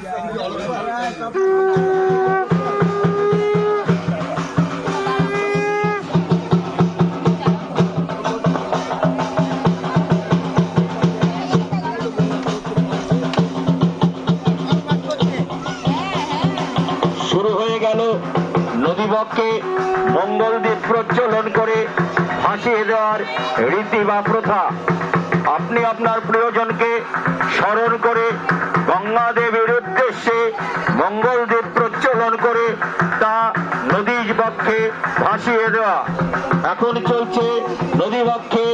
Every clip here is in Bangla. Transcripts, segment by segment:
শুরু হয়ে গেল নদীবক্ষে মঙ্গলদীপ প্রচলন করে ভাসিয়ে দেওয়ার রীতি বা প্রথা। আপনি আপনার প্রিয়জনকে স্মরণ করে গঙ্গাদেবীর উদ্দেশ্যে মঙ্গল প্রচলন করে তা নদীর পক্ষে ভাসিয়ে দেওয়া। এখন চলছে নদী পক্ষে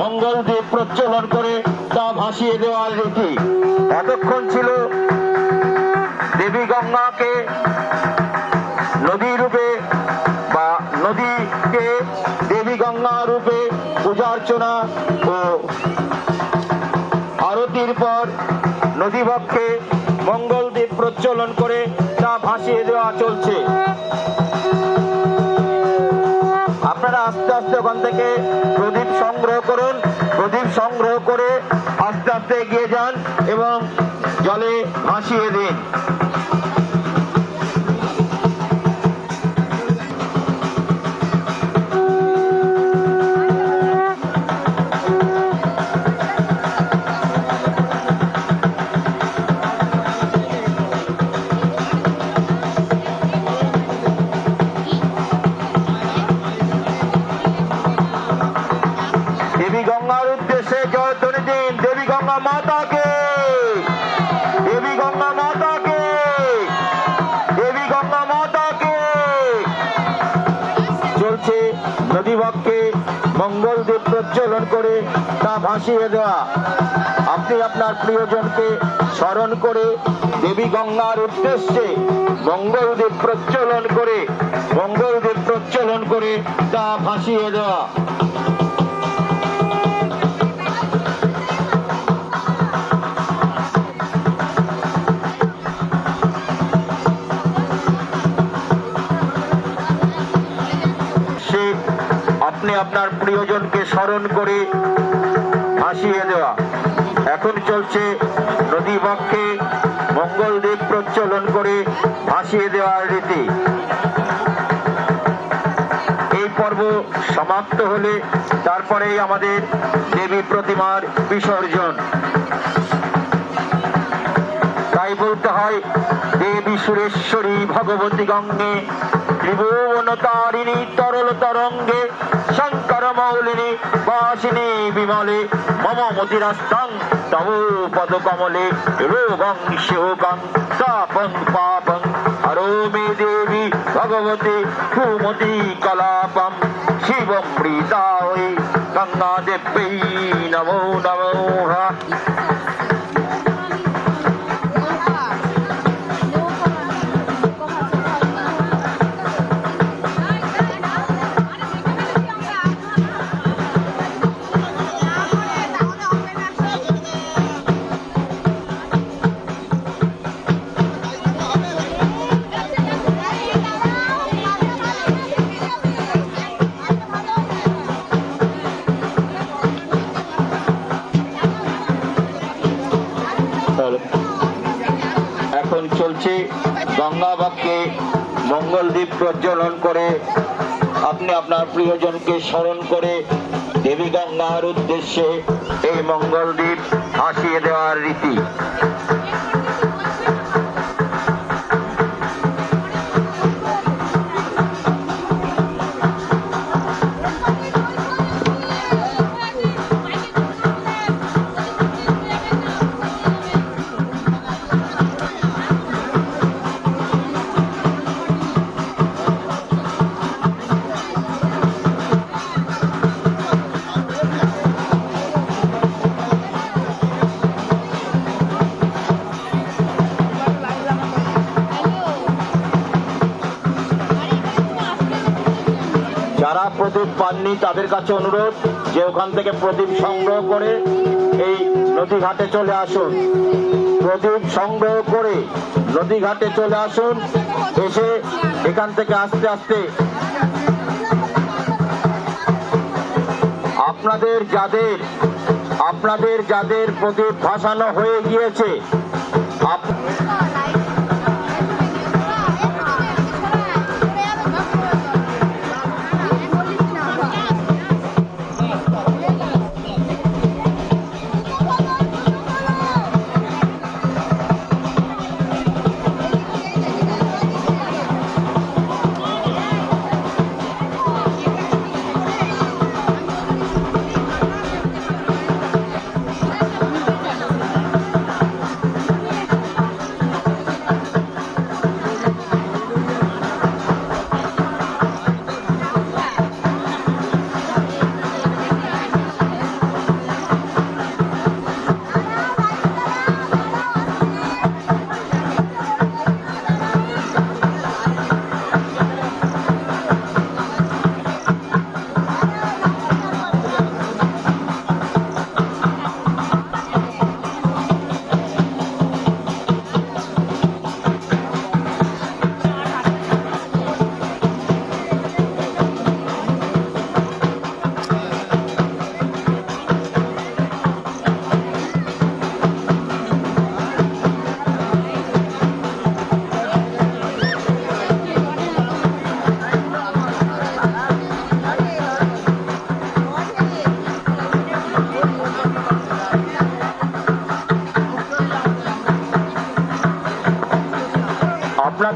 মঙ্গল প্রচলন করে তা ভাসিয়ে দেওয়ার রীতি। এতক্ষণ ছিল দেবী গঙ্গাকে আস্তে আস্তে ওখান থেকে প্রদীপ সংগ্রহ করুন। প্রদীপ সংগ্রহ করে আস্তে আস্তে এগিয়ে যান এবং জলে ভাসিয়ে দিন। মাতাকে। দেবী গঙ্গা মাতাকে। দেবী গঙ্গা মাতাকে। চলছে নদীবক্ষে মঙ্গল দ্বীপ প্রজ্বলন করে তা ভাসিয়ে দেওয়া। আপনি আপনার প্রিয়জনকে স্মরণ করে দেবী গঙ্গার উদ্দেশ্যে মঙ্গল দ্বীপ প্রজ্বলন করে, মঙ্গল দ্বীপ প্রজ্বলন করে তা ভাসিয়ে দেওয়া। আপনার প্রিয়জনকে স্মরণ করে ভাসিয়ে দেওয়া। এখন চলছে নদী বক্ষে মঙ্গল দ্বীপ প্রচলন করে ভাসিয়ে দেওয়ার রীতি। এই পর্ব সমাপ্ত হলে তারপরেই আমাদের দেবী প্রতিমার বিসর্জন। তাই বলতে হয়, দেবী সুরেশ্বরী ভগবতী গঙ্গে ত্রিভুবন তারিণী তরল তরঙ্গে শঙ্কর মৌলিনী বাসিনী বিমলে মম মতিরাস্তাং তব পদ কমলে রোগং শিবগং তাপং পাপং হরো মে দেবী ভগবতী সুমতি কলাপম শিবম প্রীতায় গঙ্গা দেব্যై নমো নমো এখন চলছে গঙ্গাবাগকে মঙ্গল দ্বীপ প্রজ্বলন করে। আপনি আপনার প্রিয়জনকে স্মরণ করে দেবী গঙ্গার উদ্দেশ্যে এই মঙ্গল দ্বীপ ভাসিয়ে দেওয়ার রীতি। প্রদীপ পাননি তাদের কাছে অনুরোধ যে ওখান থেকে প্রদীপ সংগ্রহ করে এই নদী ঘাটে চলে আসুন। প্রদীপ সংগ্রহ করে নদী ঘাটে চলে আসুন। এসে এখান থেকে আস্তে আস্তে আপনাদের যাদের আপনাদের যাদের প্রদীপ ভাসানো হয়ে গিয়েছে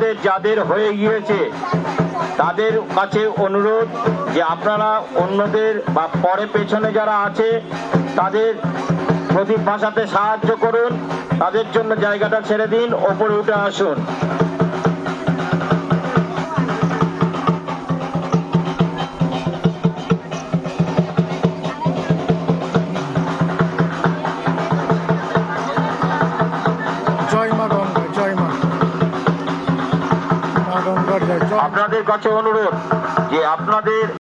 আপনাদের যাদের হয়ে গিয়েছে, তাদের কাছে অনুরোধ যে আপনারা অন্যদের বা পরে পেছনে যারা আছে, তাদের প্রতি ভাষাতে সাহায্য করুন, তাদের জন্য জায়গাটা ছেড়ে দিন, ওপরে উঠে আসুন। আপনাদের কাছে অনুরোধ যে আপনাদের